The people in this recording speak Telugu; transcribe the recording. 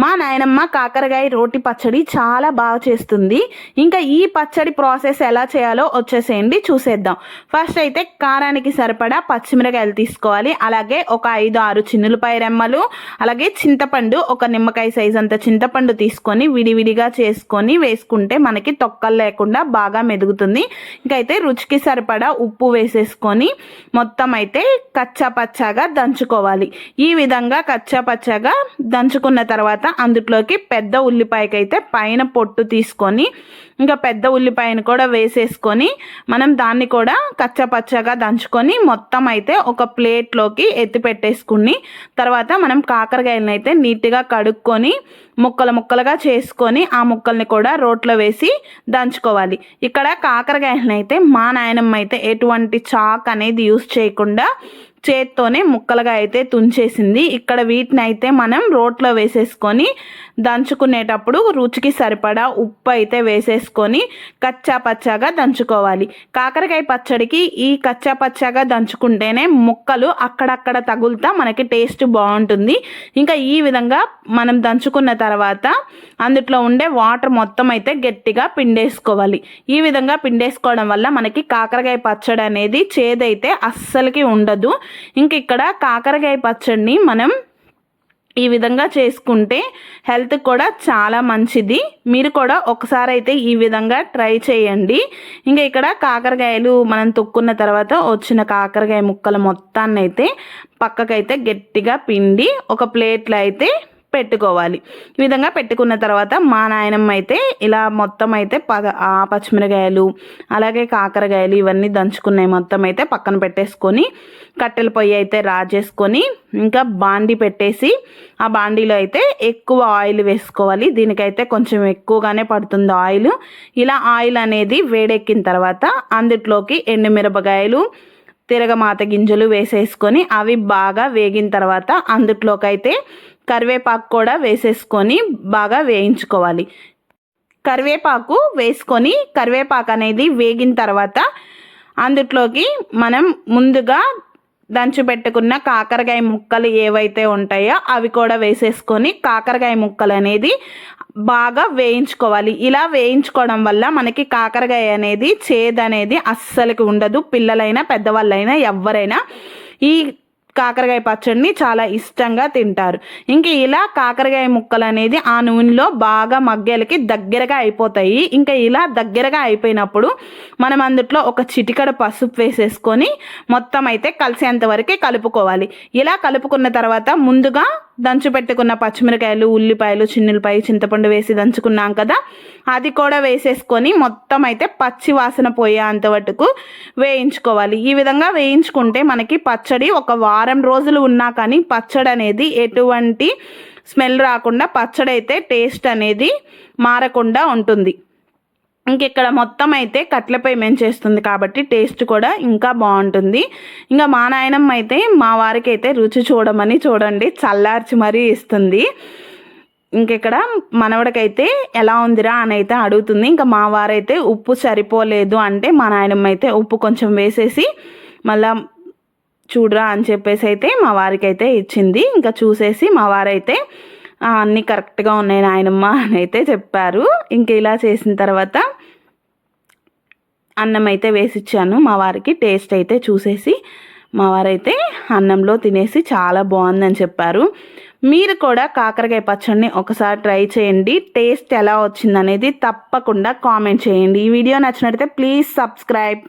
మా నాయనమ్మ కాకరకాయ రోటి పచ్చడి చాలా బాగా చేస్తుంది. ఇంకా ఈ పచ్చడి ప్రాసెస్ ఎలా చేయాలో వచ్చేసేయండి చూసేద్దాం. ఫస్ట్ అయితే కారానికి సరిపడా పచ్చిమిరకాయలు తీసుకోవాలి. అలాగే ఒక ఐదు ఆరు చిన్నులపాయ రెమ్మలు అలాగే చింతపండు ఒక నిమ్మకాయ సైజ్ అంత చింతపండు తీసుకొని విడివిడిగా చేసుకొని వేసుకుంటే మనకి తొక్కలు లేకుండా బాగా మెదుగుతుంది. ఇంకైతే రుచికి సరిపడా ఉప్పు వేసేసుకొని మొత్తం అయితే కచ్చా పచ్చాగా దంచుకోవాలి. ఈ విధంగా కచ్చా పచ్చాగా దంచుకున్న తర్వాత అందులోకి పెద్ద ఉల్లిపాయకి అయితే పైన పొట్టు తీసుకొని ఇంకా పెద్ద ఉల్లిపాయను కూడా వేసేసుకొని మనం దాన్ని కూడా కచ్చపచ్చగా దంచుకొని మొత్తం అయితే ఒక ప్లేట్లోకి ఎత్తి పెట్టేసుకుని తర్వాత మనం కాకరకాయలను అయితే నీట్గా కడుక్కొని ముక్కలు ముక్కలుగా చేసుకొని ఆ ముక్కల్ని కూడా రోట్లో వేసి దంచుకోవాలి. ఇక్కడ కాకరకాయలను అయితే మా నాయనమ్మ అయితే ఎటువంటి చాక్ అనేది యూస్ చేయకుండా చేత్తోనే ముక్కలుగా అయితే తుంచేసింది. ఇక్కడ వీటిని అయితే మనం రోట్లో వేసేసుకొని దంచుకునేటప్పుడు రుచికి సరిపడా ఉప్పు అయితే వేసేసుకొని కచ్చా పచ్చాగా దంచుకోవాలి. కాకరకాయ పచ్చడికి ఈ కచ్చా పచ్చాగా దంచుకుంటేనే ముక్కలు అక్కడక్కడ తగులుతా మనకి టేస్ట్ బాగుంటుంది. ఇంకా ఈ విధంగా మనం దంచుకున్న తర్వాత అందుట్లో ఉండే వాటర్ మొత్తం అయితే గట్టిగా పిండేసుకోవాలి. ఈ విధంగా పిండేసుకోవడం వల్ల మనకి కాకరకాయ పచ్చడి అనేది చేదైతే అస్సలకి ఉండదు. ఇంక ఇక్కడ కాకరకాయ పచ్చడిని మనం ఈ విధంగా చేసుకుంటే హెల్త్ కూడా చాలా మంచిది. మీరు కూడా ఒకసారి అయితే ఈ విధంగా ట్రై చేయండి. ఇంకా ఇక్కడ కాకరకాయలు మనం తొక్కున్న తర్వాత వచ్చిన కాకరకాయ ముక్కల మొత్తాన్ని అయితే పక్కకైతే గట్టిగా పిండి ఒక ప్లేట్లో అయితే పెట్టుకోవాలి. ఈ విధంగా పెట్టుకున్న తర్వాత మా నాయనమ్మ అయితే ఇలా మొత్తం అయితే పద ఆ పచ్చిమిరకాయలు అలాగే కాకరకాయలు ఇవన్నీ దంచుకున్నాయి. మొత్తం అయితే పక్కన పెట్టేసుకొని కట్టెల పొయ్యి అయితే రాజేసుకొని ఇంకా బాండి పెట్టేసి ఆ బాండీలో అయితే ఎక్కువ ఆయిల్ వేసుకోవాలి. దీనికైతే కొంచెం ఎక్కువగానే పడుతుంది ఆయిల్. ఇలా ఆయిల్ అనేది వేడెక్కిన తర్వాత అందుట్లోకి ఎండుమిరపకాయలు తిరగమాత గింజలు వేసేసుకొని అవి బాగా వేగిన తర్వాత అందుట్లోకైతే కరివేపాకు కూడా వేసేసుకొని బాగా వేయించుకోవాలి. కరివేపాకు వేసుకొని కరివేపాకు అనేది వేగిన తర్వాత అందుట్లోకి మనం ముందుగా దంచిపెట్టుకున్న కాకరకాయ ముక్కలు ఏవైతే ఉంటాయో అవి కూడా వేసేసుకొని కాకరకాయ ముక్కలు అనేది బాగా వేయించుకోవాలి. ఇలా వేయించుకోవడం వల్ల మనకి కాకరకాయ అనేది చేదనేది అస్సలకి ఉండదు. పిల్లలైనా పెద్దవాళ్ళైనా ఎవరైనా ఈ కాకరకాయ పచ్చడిని చాలా ఇష్టంగా తింటారు. ఇంక ఇలా కాకరకాయ ముక్కలు అనేది ఆ నూనెలో బాగా మగ్గేలకి దగ్గరగా అయిపోతాయి. ఇంకా ఇలా దగ్గరగా అయిపోయినప్పుడు మనం అందుట్లో ఒక చిటికడ పసుపు వేసేసుకొని మొత్తం అయితే కలిసేంత వరకే కలుపుకోవాలి. ఇలా కలుపుకున్న తర్వాత ముందుగా దంచు పెట్టుకున్న పచ్చిమిరకాయలు ఉల్లిపాయలు చిన్నులపాయ చింతపండు వేసి దంచుకున్నాం కదా. అది కూడా వేసేసుకొని మొత్తం అయితే పచ్చి వాసన పోయేంత వరకు వేయించుకోవాలి. ఈ విధంగా వేయించుకుంటే మనకి పచ్చడి ఒక వారం రోజులు ఉన్నా కానీ పచ్చడి అనేది ఎటువంటి స్మెల్ రాకుండా పచ్చడి అయితే టేస్ట్ అనేది మారకుండా ఉంటుంది. ఇంకెక్కడ మొత్తం అయితే కట్లపై మెంచేస్తుంది చేస్తుంది కాబట్టి టేస్ట్ కూడా ఇంకా బాగుంటుంది. ఇంకా మా నాయనమ్మ అయితే మా వారికి అయితే రుచి చూడమని చూడండి చల్లార్చి మరీ ఇస్తుంది. ఇంకెక్కడ మనవడికైతే ఎలా ఉందిరా అని అయితే అడుగుతుంది. ఇంకా మా వారైతే ఉప్పు సరిపోలేదు అంటే మా నాయనమ్మ అయితే ఉప్పు కొంచెం వేసేసి మళ్ళా చూడరా అని చెప్పేసి అయితే మా వారికి అయితే ఇచ్చింది. ఇంకా చూసేసి మా వారైతే అన్నీ కరెక్ట్గా ఉన్నాయి నాయనమ్మ అని అయితే చెప్పారు. ఇంక ఇలా చేసిన తర్వాత అన్నం అయితే వేసిచ్చాను. మా వారికి టేస్ట్ అయితే చూసేసి మా వారైతే అన్నంలో తినేసి చాలా బాగుందని చెప్పారు. మీరు కూడా కాకరకాయ పచ్చడిని ఒకసారి ట్రై చేయండి. టేస్ట్ ఎలా వచ్చిందనేది తప్పకుండా కామెంట్ చేయండి. ఈ వీడియో నచ్చినట్టయితే ప్లీజ్ సబ్స్క్రైబ్